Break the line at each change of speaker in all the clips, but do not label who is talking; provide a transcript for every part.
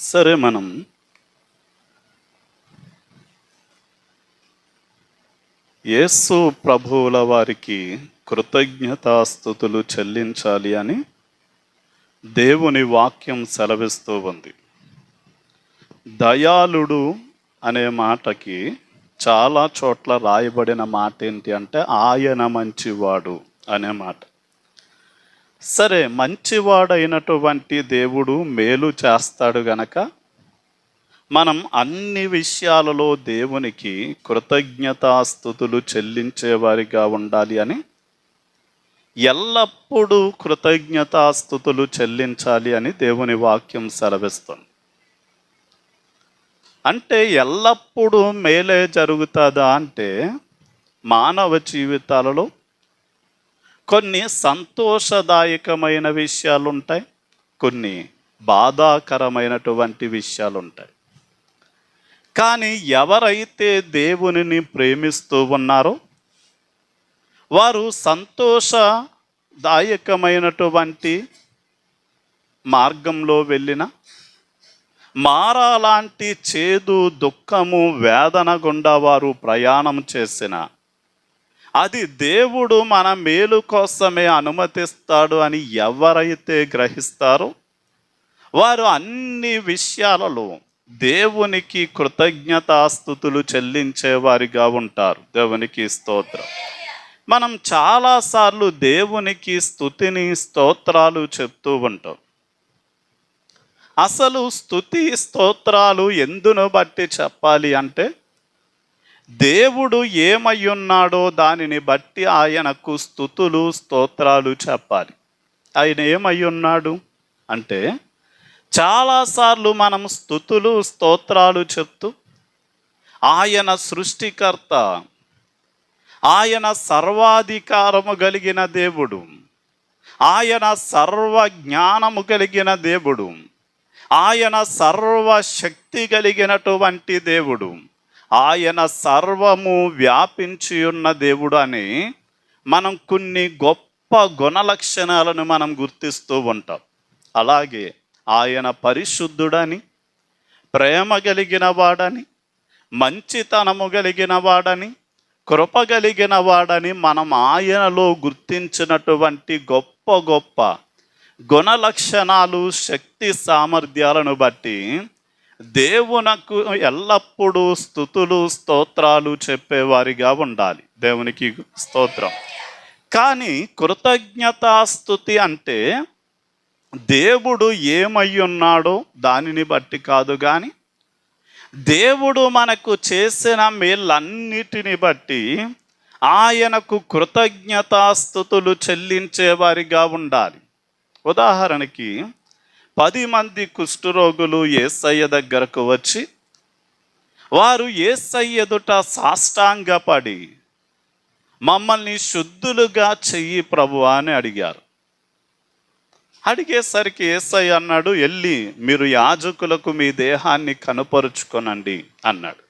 సరే మనం యేసు ప్రభువుల వారికి కృతజ్ఞతాస్థుతులు చెల్లించాలి అని దేవుని వాక్యం సెలవిస్తూ ఉంది. దయాళుడు అనే మాటకి చాలా చోట్ల రాయబడిన మాట ఏంటి అంటే ఆయన మంచివాడు అనే మాట. సరే మంచివాడైనటువంటి దేవుడు మేలు చేస్తాడు గనక మనం అన్ని విషయాలలో దేవునికి కృతజ్ఞతాస్థుతులు చెల్లించేవారిగా ఉండాలి అని ఎల్లప్పుడూ కృతజ్ఞతాస్థుతులు చెల్లించాలి అని దేవుని వాక్యం సెలవిస్తుంది. అంటే ఎల్లప్పుడూ మేలే జరుగుతుందా అంటే మానవ జీవితాలలో కొన్ని సంతోషదాయకమైన విషయాలు ఉంటాయి కొన్ని బాధాకరమైనటువంటి విషయాలు ఉంటాయి కానీ ఎవరైతే దేవునిని ప్రేమిస్తూ ఉన్నారో వారు సంతోషదాయకమైనటువంటి మార్గంలో వెళ్ళిన మారాలాంటి చేదు దుఃఖము వేదన గుండా వారు ప్రయాణం చేసిన అది దేవుడు మన మేలు కోసమే అనుమతిస్తాడు అని ఎవరైతే గ్రహిస్తారో వారు అన్ని విషయాలలో దేవునికి కృతజ్ఞతాస్థుతులు చెల్లించేవారిగా ఉంటారు. దేవునికి స్తోత్రం. మనం చాలాసార్లు దేవునికి స్థుతిని స్తోత్రాలు చెప్తూ ఉంటాం. అసలు స్థుతి స్తోత్రాలు ఎందును బట్టి చెప్పాలి అంటే దేవుడు ఏమయ్యున్నాడో దానిని బట్టి ఆయనకు స్థుతులు స్తోత్రాలు చెప్పాలి. ఆయన ఏమై ఉన్నాడు అంటే చాలాసార్లు మనం స్థుతులు స్తోత్రాలు చెప్తూ ఆయన సృష్టికర్త ఆయన సర్వాధికారము కలిగిన దేవుడు ఆయన సర్వ జ్ఞానము కలిగిన దేవుడు ఆయన సర్వశక్తి కలిగినటువంటి దేవుడు ఆయన సర్వము వ్యాపించి ఉన్న దేవుడు అని మనం కొన్ని గొప్ప గుణలక్షణాలను మనం గుర్తిస్తూ ఉంటాం. అలాగే ఆయన పరిశుద్ధుడని ప్రేమ కలిగిన వాడని మంచితనము కలిగిన వాడని కృప కలిగిన వాడని మనం ఆయనలో గుర్తించినటువంటి గొప్ప గొప్ప గుణలక్షణాలు శక్తి సామర్థ్యాలను బట్టి దేవునకు ఎల్లప్పుడూ స్థుతులు స్తోత్రాలు చెప్పేవారిగా ఉండాలి. దేవునికి స్తోత్రం. కానీ కృతజ్ఞతాస్థుతి అంటే దేవుడు ఏమై ఉన్నాడో దానిని బట్టి కాదు కానీ దేవుడు మనకు చేసిన మేళ్ళన్నిటిని బట్టి ఆయనకు కృతజ్ఞతాస్థుతులు చెల్లించేవారిగా ఉండాలి. ఉదాహరణకి పది మంది కుష్ఠరోగులు ఏసయ్య దగ్గరకు వచ్చి వారు ఏసయ్య ఎదుట సాష్టాంగపడి మమ్మల్ని శుద్ధులుగా చెయ్యి ప్రభు అని అడిగారు. అడిగేసరికి ఏసై అన్నాడు వెళ్ళి మీరు యాజకులకు మీ దేహాన్ని కనుపరుచుకొనండి అన్నాడు.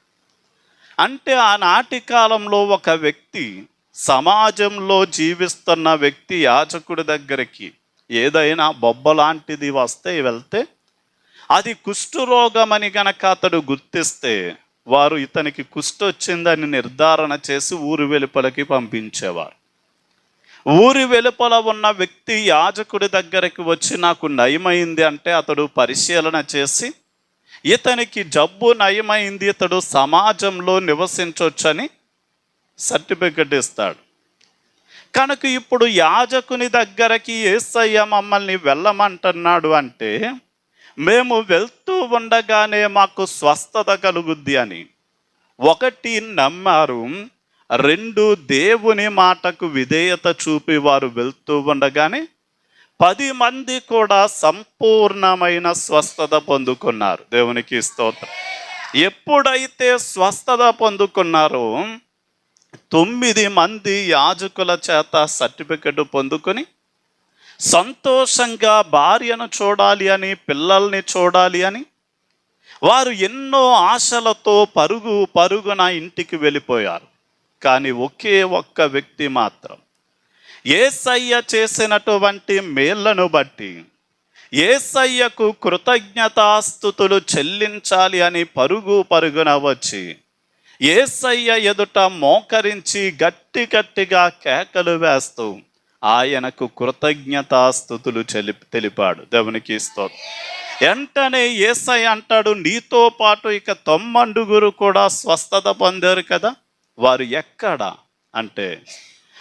అంటే ఆనాటి కాలంలో ఒక వ్యక్తి సమాజంలో జీవిస్తున్న వ్యక్తి యాజకుడి దగ్గరికి ఏదైనా బొబ్బ లాంటిది వస్తే వెళ్తే అది కుష్ఠరోగమని గనక అతడు గుర్తిస్తే వారు ఇతనికి కుష్ఠ వచ్చిందని నిర్ధారణ చేసి ఊరు వెలుపలకి పంపించేవారు. ఊరి వెలుపల ఉన్న వ్యక్తి యాజకుడి దగ్గరికి వచ్చి నాకు నయమైంది అంటే అతడు పరిశీలన చేసి ఇతనికి జబ్బు నయమైంది ఇతడు సమాజంలో నివసించవచ్చని సర్టిఫికెట్ ఇస్తాడు. కనుక ఇప్పుడు యాజకుని దగ్గరకి ఏసయ్య మమ్మల్ని వెళ్ళమంటున్నాడు అంటే మేము వెళ్తూ ఉండగానే మాకు స్వస్థత కలుగుద్ది అని. ఒకటి నమ్మారు రెండు దేవుని మాటకు విధేయత చూపి వారు వెళ్తూ ఉండగానే పది మంది కూడా సంపూర్ణమైన స్వస్థత పొందుకున్నారు. దేవునికి స్తోత్రం. ఎప్పుడైతే స్వస్థత పొందుకున్నారో తొమ్మిది మంది యాజకుల చేత సర్టిఫికెట్ పొందుకొని సంతోషంగా భార్యను చూడాలి అని పిల్లల్ని చూడాలి అని వారు ఎన్నో ఆశలతో పరుగు పరుగున ఇంటికి వెళ్ళిపోయారు. కానీ ఒకే ఒక్క వ్యక్తి మాత్రం. ఏసయ్య చేసినటువంటి మేళ్ళను బట్టి ఏసయ్యకు కృతజ్ఞతాస్థుతులు చెల్లించాలి అని పరుగు పరుగున వచ్చి ఏసయ్య ఎదుట మోకరించి గట్టి గట్టిగా కేకలు వేస్తూ ఆయనకు కృతజ్ఞతాస్థుతులు చెలి తెలిపాడు. దేవునికి స్తోత్రం. వెంటనే ఏసయ్య అంటాడు నీతో పాటు ఇక తొమ్మండుగురు కూడా స్వస్థత పొందారు కదా? వారు ఎక్కడ? అంటే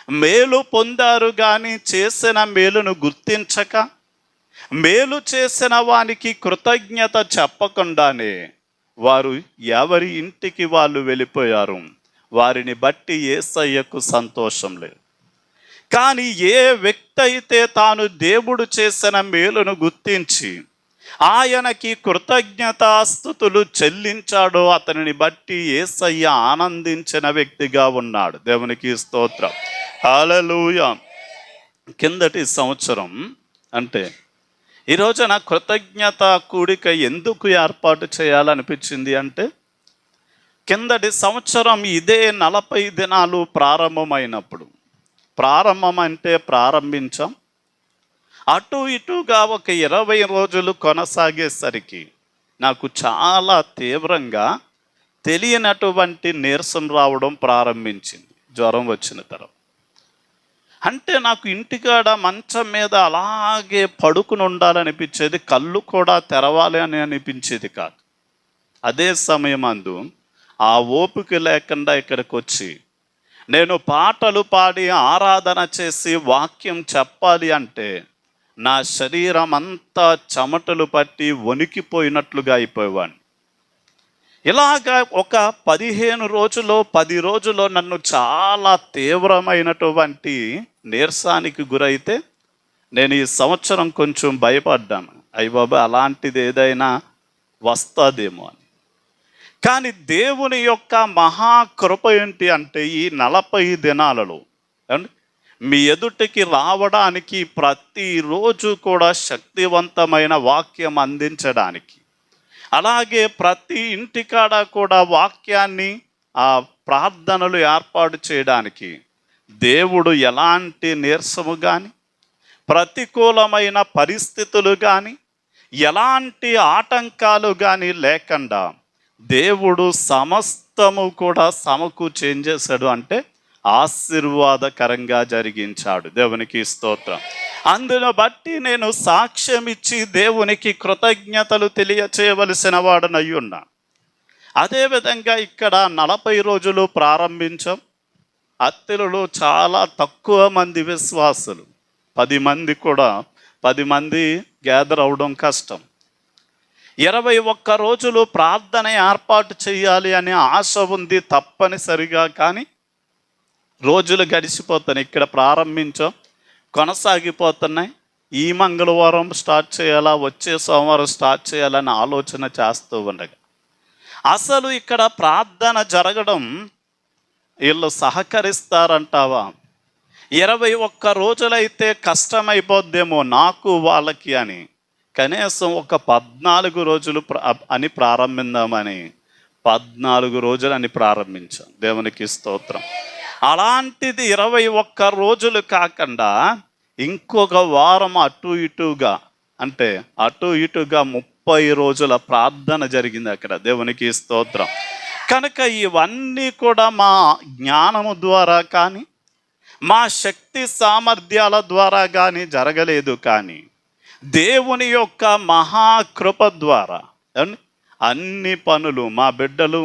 మేలు పొందారు కానీ చేసిన మేలును గుర్తించక మేలు చేసిన వానికి కృతజ్ఞత చెప్పకుండానే వారు ఎవరి ఇంటికి వాళ్ళు వెళ్ళిపోయారు? వారిని బట్టి ఏసయ్యకు సంతోషం లేదు. కానీ ఏ వ్యక్తి అయితే తాను దేవుడు చేసిన మేలును గుర్తించి ఆయనకి కృతజ్ఞతాస్థుతులు చెల్లించాడో అతనిని బట్టి ఏసయ్య ఆనందించిన వ్యక్తిగా ఉన్నాడు. దేవునికి స్తోత్రం. హల్లెలూయా. కిందటి సంవత్సరం అంటే ఈ రోజున కృతజ్ఞత కూడిక ఎందుకు ఏర్పాటు చేయాలనిపించింది అంటే కిందటి సంవత్సరం ఇదే నలభై దినాలు ప్రారంభమైనప్పుడు ప్రారంభం అంటే ప్రారంభించాం. అటు ఇటుగా ఒక ఇరవై రోజులు కొనసాగేసరికి నాకు చాలా తీవ్రంగా తెలియనటువంటి నీరసం రావడం ప్రారంభించింది. జ్వరం వచ్చిన తర్వాత. అంటే నాకు ఇంటికాడ మంచం మీద అలాగే పడుకుని ఉండాలనిపించేది కళ్ళు కూడా తెరవాలి అని అనిపించేది కాదు. అదే సమయం అందు ఆ ఓపిక లేకుండా ఇక్కడికి వచ్చి నేను పాటలు పాడి ఆరాధన చేసి వాక్యం చెప్పాలి అంటే నా శరీరం అంతా చెమటలు పట్టి వణికిపోయినట్లుగా అయిపోయేవాడిని. ఇలాగా ఒక పదిహేను రోజులో పది రోజుల్లో నన్ను చాలా తీవ్రమైనటువంటి నీరసానికి గురైతే నేను ఈ సంవత్సరం కొంచెం భయపడ్డాను. అయ్యి బాబా అలాంటిది ఏదైనా వస్తుందేమో అని. కానీ దేవుని యొక్క మహాకృప ఏంటి అంటే ఈ నలభై దినాలలో మీ ఎదుటికి రావడానికి ప్రతిరోజు కూడా శక్తివంతమైన వాక్యం అందించడానికి అలాగే ప్రతి ఇంటికాడ కూడా వాక్యాన్ని ఆ ప్రార్థనలు ఏర్పాటు చేయడానికి దేవుడు ఎలాంటి నీరసము కానీ ప్రతికూలమైన పరిస్థితులు కానీ ఎలాంటి ఆటంకాలు కానీ లేకుండా దేవుడు సమస్తము కూడా సమకు చేసాడు అంటే ఆశీర్వాదకరంగా జరిగించాడు. దేవునికి స్తోత్రం. అందును బట్టి నేను సాక్ష్యం ఇచ్చి దేవునికి కృతజ్ఞతలు తెలియచేయవలసిన వాడనయ్యున్నా అదేవిధంగా ఇక్కడ నలభై రోజులు ప్రారంభించాం. అత్తెలలో చాలా తక్కువ మంది విశ్వాసులు. పది మంది కూడా పది మంది గ్యాదర్ అవడం కష్టం. ఇరవై ఒక్క రోజులు ప్రార్థన ఏర్పాటు చేయాలి అనే ఆశ ఉంది తప్పనిసరిగా కానీ రోజులు గడిచిపోతున్నాయి. ఇక్కడ ప్రారంభించాం కొనసాగిపోతున్నాయి. ఈ మంగళవారం స్టార్ట్ చేయాలా వచ్చే సోమవారం స్టార్ట్ చేయాలని ఆలోచన చేస్తూ ఉండగా. అసలు ఇక్కడ ప్రార్థన జరగడం వీళ్ళు సహకరిస్తారంటావా? ఇరవై ఒక్క రోజులైతే కష్టమైపోద్దేమో నాకు వాళ్ళకి అని. కనీసం ఒక పద్నాలుగు రోజులు అని ప్రారంభిందామని. పద్నాలుగు రోజులు అని ప్రారంభించాం. దేవునికి స్తోత్రం. అలాంటిది ఇరవై ఒక్క రోజులు కాకుండా ఇంకొక వారం అటు ఇటుగా అంటే అటు ఇటుగా ముప్పై రోజుల ప్రార్థన జరిగింది అక్కడ. దేవునికి స్తోత్రం. కనుక ఇవన్నీ కూడా మా జ్ఞానము ద్వారా కానీ మా శక్తి సామర్థ్యాల ద్వారా కానీ జరగలేదు కానీ దేవుని యొక్క మహాకృప ద్వారా అన్ని పనులు మా బిడ్డలు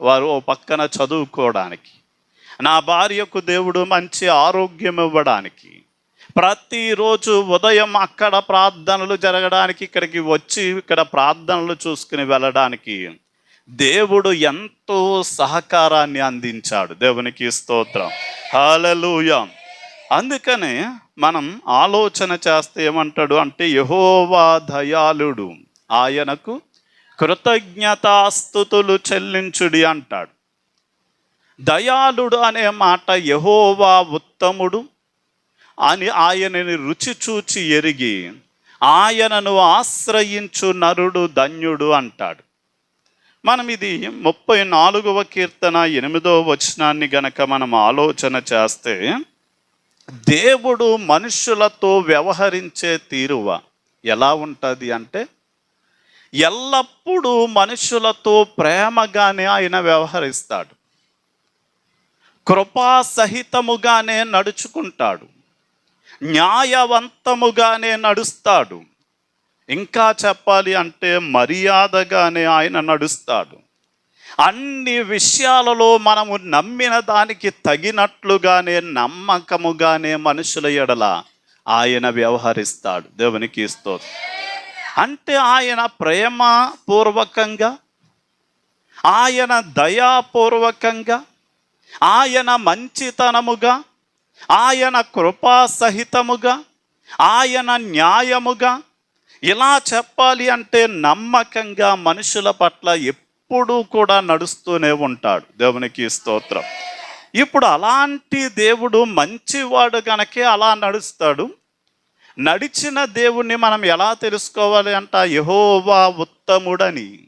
వారు ఓ పక్కన చదువుకోవడానికి నా భార్యకు దేవుడు మంచి ఆరోగ్యం ఇవ్వడానికి ప్రతిరోజు ఉదయం అక్కడ ప్రార్థనలు జరగడానికి ఇక్కడికి వచ్చి ఇక్కడ ప్రార్థనలు చూసుకుని వెళ్ళడానికి దేవుడు ఎంతో సహకారాన్ని అందించాడు. దేవునికి స్తోత్రం. హల్లెలూయా. అందుకనే మనం ఆలోచన చేస్తే ఏమంటాడు అంటే యహోవా దయాళుడు. ఆయనకు కృతజ్ఞతాస్థుతులు చెల్లించుడి అంటాడు. దయాళుడు అనే మాట యహోవా ఉత్తముడు అని ఆయనని రుచి చూచి ఎరిగి ఆయనను ఆశ్రయించు నరుడు ధన్యుడు అంటాడు. మనం ఇది ముప్పై నాలుగవ కీర్తన ఎనిమిదవ వచనాన్ని గనక మనం ఆలోచన చేస్తే దేవుడు మనుషులతో వ్యవహరించే తీరువ ఎలా ఉంటుంది అంటే ఎల్లప్పుడూ మనుషులతో ప్రేమగానే ఆయన వ్యవహరిస్తాడు. కృపాసహితముగానే నడుచుకుంటాడు. న్యాయవంతముగానే నడుస్తాడు. ఇంకా చెప్పాలి అంటే మర్యాదగానే ఆయన నడుస్తాడు. అన్ని విషయాలలో మనము నమ్మిన దానికి తగినట్లుగానే నమ్మకముగానే మనుషుల ఎడల ఆయన వ్యవహరిస్తాడు. దేవునికి స్తోత్రం. అంటే ఆయన ప్రేమపూర్వకంగా ఆయన దయాపూర్వకంగా ఆయన మంచితనముగా ఆయన కృపాసహితముగా ఆయన న్యాయముగా ఇలా చెప్పాలి అంటే నమ్మకంగా మనుషుల పట్ల ఎప్పుడూ కూడా నడుస్తూనే ఉంటాడు. దేవునికి స్తోత్రం. ఇప్పుడు అలాంటి దేవుడు మంచివాడు గనకే అలా నడుస్తాడు. నడిచిన దేవుణ్ణి మనం ఎలా తెలుసుకోవాలి అంట? యహోవా ఉత్తముడని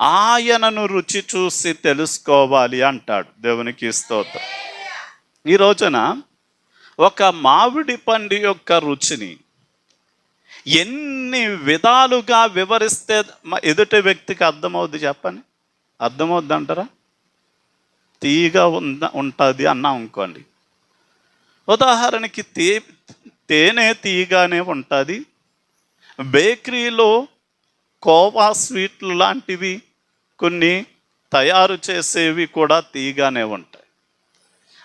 ఆయనను రుచి చూసి తెలుసుకోవాలి అంటాడు. దేవునికి స్తోత్రం. ఈ రోజున ఒక మామిడి పండు యొక్క రుచిని ఎన్ని విధాలుగా వివరిస్తే ఎదుటి వ్యక్తికి అర్థమవుద్ది చెప్పండి. అర్థమవుద్ది అంటారా తీగా ఉంద ఉంటుంది అన్నాం అనుకోండి. ఉదాహరణకి తే తేనె తీయగానే ఉంటుంది. బేకరీలో కోవా స్వీట్లు లాంటివి కొన్ని తయారు చేసేవి కూడా తీయగానే ఉంటాయి.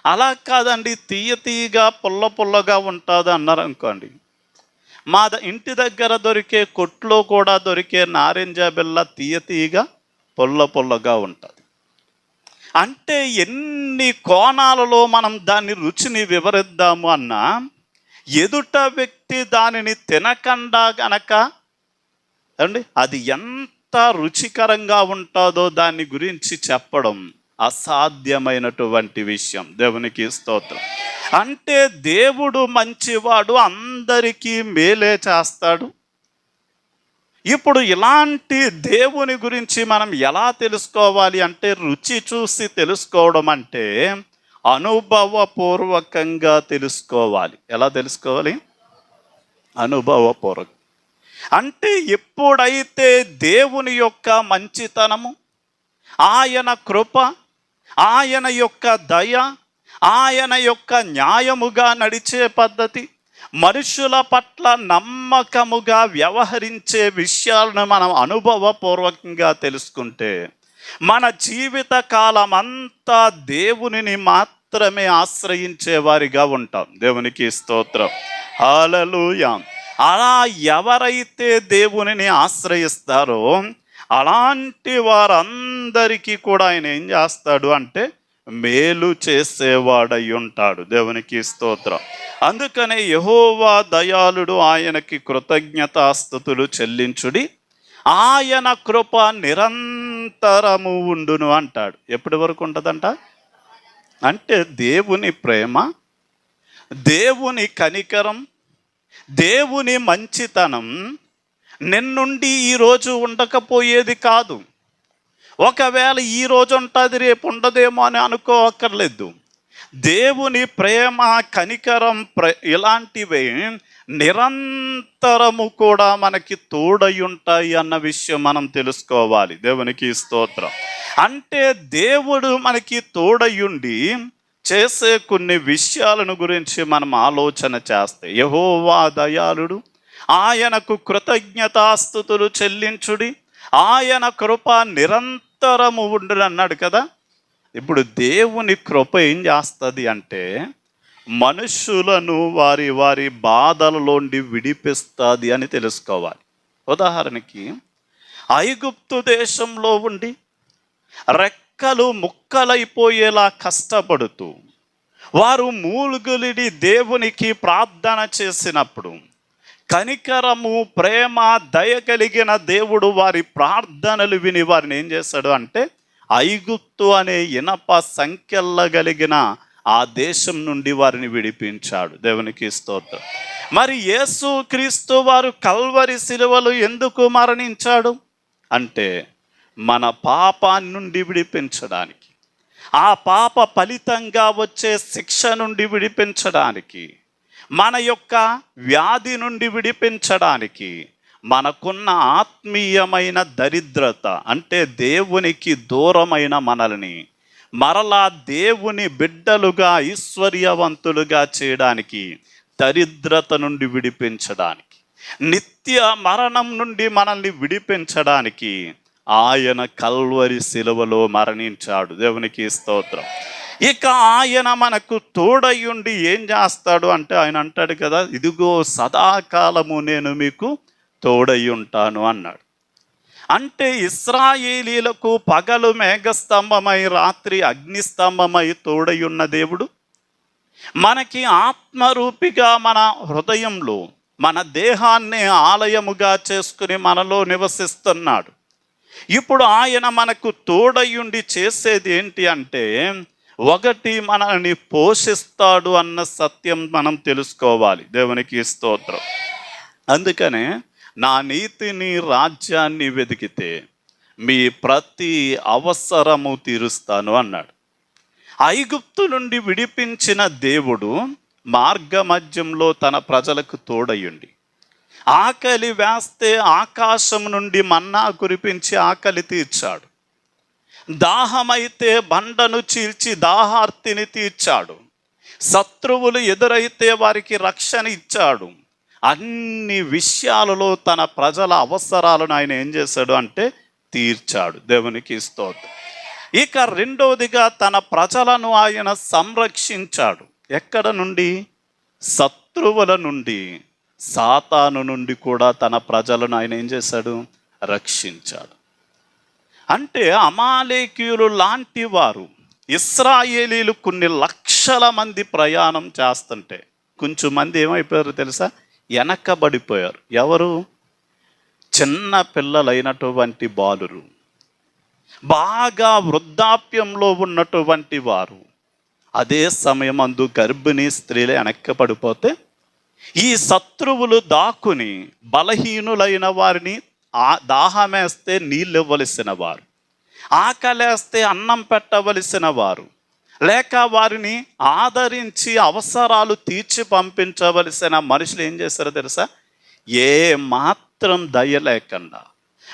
అలా కాదండి తీయ తీయగా పుల్ల పుల్లగా ఉంటుంది అన్నారు అనుకోండి. మా ఇంటి దగ్గర దొరికే కొట్లో కూడా దొరికే నారింజ బెల్ల తీయ తీయగా పొల్ల పుల్లగా ఉంటుంది. అంటే ఎన్ని కోణాలలో మనం దాని రుచిని వివరిద్దాము అన్నా ఎదుట వ్యక్తి దానిని తినకుండా గనక అండి అది ఎంత రుచికరంగా ఉంటుందో దాని గురించి చెప్పడం అసాధ్యమైనటువంటి విషయం. దేవునికి స్తోత్రం. అంటే దేవుడు మంచివాడు అందరికీ మేలే చేస్తాడు. ఇప్పుడు ఇలాంటి దేవుని గురించి మనం ఎలా తెలుసుకోవాలి అంటే రుచి చూసి తెలుసుకోవడం అంటే అనుభవపూర్వకంగా తెలుసుకోవాలి. ఎలా తెలుసుకోవాలి? అనుభవపూర్వకం. అంటే ఎప్పుడైతే దేవుని యొక్క మంచితనము ఆయన కృప ఆయన యొక్క దయ ఆయన యొక్క న్యాయముగా నడిచే పద్ధతి మనుషుల పట్ల నమ్మకముగా వ్యవహరించే విషయాలను మనం అనుభవపూర్వకంగా తెలుసుకుంటే మన జీవిత కాలం అంతా దేవునిని మాత్రమే ఆశ్రయించే వారిగా ఉంటాం. దేవునికి స్తోత్రం. హాలలుయా అలా ఎవరైతే దేవునిని ఆశ్రయిస్తారో అలాంటి వారందరికీ కూడా ఆయన ఏం చేస్తాడు అంటే మేలు చేసేవాడై ఉంటాడు దేవునికి స్తోత్రం. అందుకనే యహోవా దయాళుడు ఆయనకి కృతజ్ఞతాస్థుతులు చెల్లించుడి. ఆయన కృప నిరంతరము ఉండును అంటాడు. ఎప్పటి వరకు ఉంటుందంట? అంటే దేవుని ప్రేమ దేవుని కనికరం దేవుని మంచితనం నిన్నుండి ఈరోజు ఉండకపోయేది కాదు. ఒకవేళ ఈ రోజు ఉంటుంది రేపు ఉండదేమో అని అనుకోవక్కర్లేదు దేవుని ప్రేమ కనికరం ప్ర ఇలాంటివి నిరంతరము కూడా మనకి తోడై ఉంటాయి అన్న విషయం మనం తెలుసుకోవాలి. దేవునికి స్తోత్రం. అంటే దేవుడు మనకి తోడయుండి చేసే కొన్ని విషయాలను గురించి మనం ఆలోచన చేస్తే యహోవా దయాళుడు ఆయనకు కృతజ్ఞతాస్థుతులు చెల్లించుడి. ఆయన కృప నిరంతరము ఉండు అన్నాడు కదా. ఇప్పుడు దేవుని కృప ఏం చేస్తుంది అంటే మనుషులను వారి వారి బాధలలోండి విడిపిస్తుంది అని తెలుసుకోవాలి. ఉదాహరణకి ఐగుప్తు దేశంలో ఉండి రెక్కలు ముక్కలైపోయేలా కష్టపడుతూ వారు మూలుగులిడి దేవునికి ప్రార్థన చేసినప్పుడు కనికరము ప్రేమ దయ కలిగిన దేవుడు వారి ప్రార్థనలు విని వారిని ఏం చేశాడు అంటే ఐగుప్తు అనే ఇనప సంఖ్యల కలిగిన ఆ దేశం నుండి వారిని విడిపించాడు. దేవునికి స్తోత్రం. మరి యేసు క్రీస్తు వారు కల్వరి శిలువలు ఎందుకు మరణించాడు? అంటే మన పాపాన్ని నుండి విడిపించడానికి. ఆ పాప ఫలితంగా వచ్చే శిక్ష నుండి విడిపించడానికి. మన యొక్క వ్యాధి నుండి విడిపించడానికి మనకున్న ఆత్మీయమైన దరిద్రత అంటే దేవునికి దూరమైన మనల్ని మరలా దేవుని బిడ్డలుగా ఐశ్వర్యవంతులుగా చేయడానికి దరిద్రత నుండి విడిపించడానికి నిత్య మరణం నుండి మనల్ని విడిపించడానికి ఆయన కల్వరి శిలువలో మరణించాడు. దేవునికి స్తోత్రం. ఇక ఆయన మనకు తోడయ్యుండి ఏం చేస్తాడు అంటే ఆయన అంటాడు కదా ఇదిగో సదాకాలము నేను మీకు తోడై ఉంటాను అన్నాడు. అంటే ఇస్రాయేలీలకు పగలు మేఘస్తంభమై రాత్రి అగ్నిస్తంభమై తోడై ఉన్న దేవుడు మనకి ఆత్మరూపిగా మన హృదయంలో మన దేహాన్ని ఆలయముగా చేసుకుని మనలో నివసిస్తున్నాడు. ఇప్పుడు ఆయన మనకు తోడయుండి చేసేది ఏంటి అంటే ఒకటి మనల్ని పోషిస్తాడు అన్న సత్యం మనం తెలుసుకోవాలి. దేవునికి స్తోత్రం. అందుకనే నా నీతిని రాజ్యాన్ని వెతికితే మీ ప్రతి అవసరము తీరుస్తాను అన్నాడు. ఐగుప్తు నుండి విడిపించిన దేవుడు మార్గమధ్యంలో తన ప్రజలకు తోడయుండి ఆకలి వేస్తే ఆకాశం నుండి మన్నా కురిపించి ఆకలి తీర్చాడు. దాహమైతే బండను చీల్చి దాహార్తిని తీర్చాడు. శత్రువులు ఎదురైతే వారికి రక్షణ ఇచ్చాడు. అన్ని విషయాలలో తన ప్రజల అవసరాలను ఆయన ఏం చేశాడు అంటే తీర్చాడు. దేవునికి స్తోత్రం. ఇక రెండవదిగా తన ప్రజలను ఆయన సంరక్షించాడు. ఎక్కడ నుండి? శత్రువుల నుండి. సాతాను నుండి కూడా తన ప్రజలను ఆయన ఏం చేశాడు? రక్షించాడు. అంటే అమాలేకీయులు లాంటి వారు ఇస్రాయేలీలు కొన్ని లక్షల మంది ప్రయాణం చేస్తుంటే కొంచెం మంది ఏమైపోయారు తెలుసా? వెనకబడిపోయారు. ఎవరు? చిన్న పిల్లలైనటువంటి బాలురు. బాగా వృద్ధాప్యంలో ఉన్నటువంటి వారు. అదే సమయం అందు గర్భిణీ స్త్రీలు వెనక్కబడిపోతే ఈ శత్రువులు దాక్కుని బలహీనులైన వారిని ఆ దాహమేస్తే నీళ్ళు ఇవ్వలసిన వారు. ఆకలేస్తే అన్నం పెట్టవలసిన వారు. లేక వారిని ఆదరించి అవసరాలు తీర్చి పంపించవలసిన మనుషులు ఏం చేశారో తెలుసా? ఏ మాత్రం దయ లేకుండా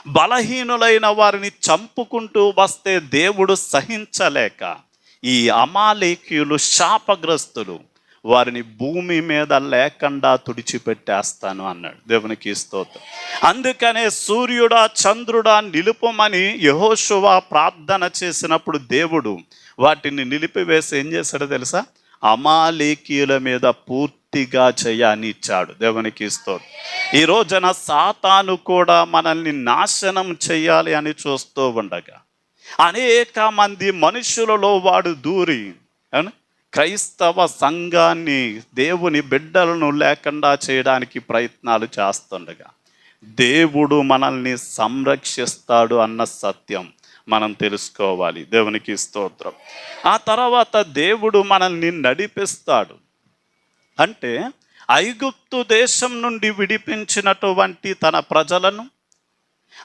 బలహీనులైన వారిని చంపుకుంటూ వస్తే దేవుడు సహించలేక ఈ అమాలేకీయులు శాపగ్రస్తులు వారిని భూమి మీద లేకుండా తుడిచిపెట్టేస్తాను అన్నాడు. దేవునికి స్తోత్రం. అందుకనే సూర్యుడా చంద్రుడా నిలుపమని యహోశువ ప్రార్థన చేసినప్పుడు దేవుడు వాటిని నిలిపివేసి ఏం చేశాడో తెలుసా? అమాలేకీయుల మీద పూర్తిగా చేయనిచ్చాడు ఇచ్చాడు. దేవునికి స్తోత్రం. ఈ రోజున సాతాను కూడా మనల్ని నాశనం చేయాలి అని చూస్తూ ఉండగా అనేక మంది మనుషులలో వాడు దూరి అవునా? క్రైస్తవ సంఘాన్ని దేవుని బిడ్డలను లేకుండా చేయడానికి ప్రయత్నాలు చేస్తుండగా దేవుడు మనల్ని సంరక్షిస్తాడు అన్న సత్యం మనం తెలుసుకోవాలి. దేవునికి స్తోత్రం. ఆ తర్వాత దేవుడు మనల్ని నడిపిస్తాడు. అంటే ఐగుప్తు దేశం నుండి విడిపించినటువంటి తన ప్రజలను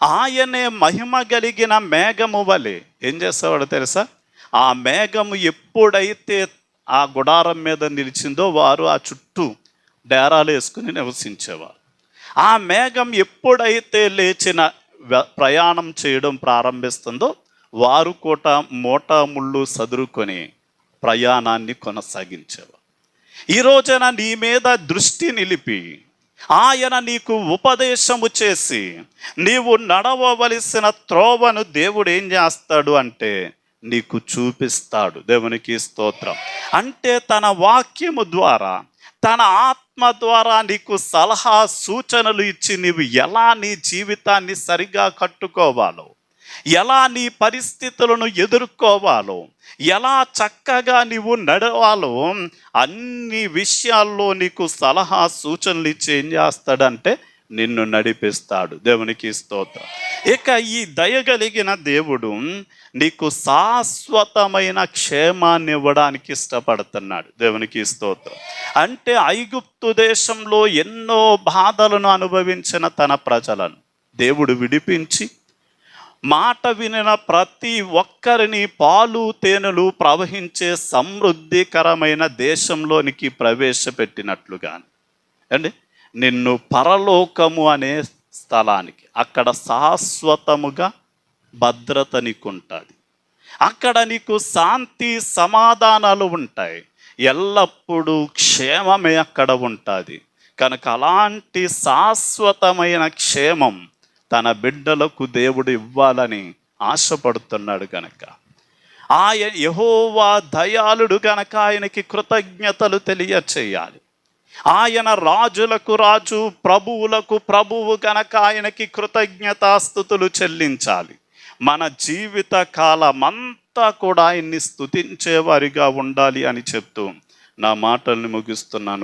ఆయనే మహిమ కలిగిన మేఘము వలె ఏం చేసేవాడు తెలుసా? ఆ మేఘము ఎప్పుడైతే ఆ గుడారం మీద నిలిచిందో వారు ఆ చుట్టూ డేరాలు వేసుకుని నివసించేవారు. ఆ మేఘం ఎప్పుడైతే లేచిన ప్రయాణం చేయడం ప్రారంభిస్తుందో వారు కూడా మోటా ముళ్ళు సదురుకొని ప్రయాణాన్ని కొనసాగించేవారు. ఈ రోజున నీ మీద దృష్టి నిలిపి ఆయన నీకు ఉపదేశము చేసి నీవు నడవవలసిన త్రోవను దేవుడు ఏం చేస్తాడు అంటే నీకు చూపిస్తాడు. దేవునికి స్తోత్రం. అంటే తన వాక్యము ద్వారా తన ఆత్మ ద్వారా నీకు సలహా సూచనలు ఇచ్చి నీవు ఎలా నీ జీవితాన్ని సరిగా కట్టుకోవాలో ఎలా నీ పరిస్థితులను ఎదుర్కోవాలో ఎలా చక్కగా నీవు నడవాలో అన్ని విషయాల్లో నీకు సలహా సూచనలు ఇచ్చి ఏం చేస్తాడంటే నిన్ను నడిపిస్తాడు. దేవునికి స్తోత్రం. ఇక ఈ దయగలిగిన దేవుడు నీకు శాశ్వతమైన క్షేమాన్ని ఇవ్వడానికి ఇష్టపడుతున్నాడు. దేవునికి స్తోత్రం. అంటే ఐగుప్తు దేశంలో ఎన్నో బాధలను అనుభవించిన తన ప్రజలను దేవుడు విడిపించి మాట వినిన ప్రతి ఒక్కరిని పాలు తేనెలు ప్రవహించే సమృద్ధికరమైన దేశంలోనికి ప్రవేశపెట్టినట్లుగా అండి నిన్ను పరలోకము అనే స్థలానికి అక్కడ శాశ్వతముగా భద్రత నీకు ఉంటుంది అక్కడ నీకు శాంతి సమాధానాలు ఉంటాయి. ఎల్లప్పుడూ క్షేమమే అక్కడ ఉంటుంది. కనుక అలాంటి శాశ్వతమైన క్షేమం తన బిడ్డలకు దేవుడు ఇవ్వాలని ఆశపడుతున్నాడు కనుక ఆయన యహోవా దయాళుడు కనుక ఆయనకి కృతజ్ఞతలు తెలియచేయాలి. ఆయన రాజులకు రాజు ప్రభువులకు ప్రభువు కనుక ఆయనకి కృతజ్ఞతాస్థుతులు చెల్లించాలి. మన జీవిత కాలమంతా కూడా ఆయన్ని స్థుతించేవారిగా ఉండాలి అని చెప్తూ నా మాటల్ని ముగిస్తున్నాను.